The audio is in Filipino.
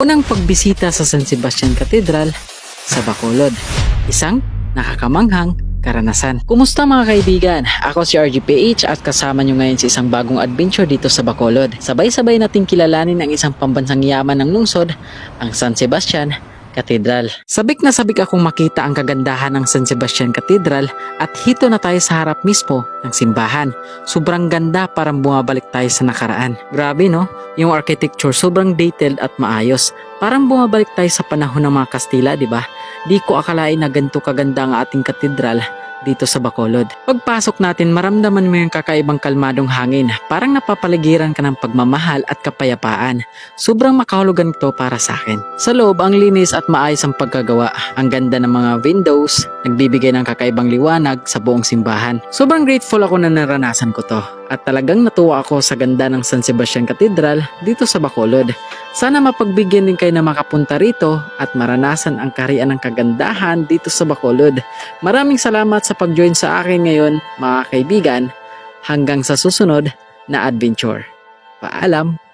Unang pagbisita sa San Sebastian Cathedral sa Bacolod. Isang nakakamanghang karanasan. Kumusta mga kaibigan? Ako si RGPH at kasama nyo ngayon sa isang bagong adventure dito sa Bacolod. Sabay-sabay nating kilalanin ang isang pambansang yaman ng lungsod, ang San Sebastian Cathedral. Sabik na sabik akong makita ang kagandahan ng San Sebastian Cathedral at hito na tayo sa harap mismo ng simbahan. Sobrang ganda parang bumabalik tayo sa nakaraan. Grabe no? Yung architecture sobrang detailed at maayos. Parang bumabalik tayo sa panahon ng mga Kastila, di ba? Di ko akalain na ganito kaganda ang ating katedral dito sa Bacolod. Pagpasok natin, maramdaman mo yung kakaibang kalmadong hangin. Parang napapaligiran ka ng pagmamahal at kapayapaan. Sobrang makahulugan ito para sa akin. Sa loob, ang linis at maayos ang pagkagawa. Ang ganda ng mga windows, nagbibigay ng kakaibang liwanag sa buong simbahan. Sobrang grateful ako na naranasan ko to. At talagang natuwa ako sa ganda ng San Sebastian Cathedral dito sa Bacolod. Sana mapagbigyan din kayo na makapunta rito at maranasan ang kaharian ng kagandahan dito sa Bacolod. Maraming salamat sa pag-join sa akin ngayon mga kaibigan. Hanggang sa susunod na adventure. Paalam!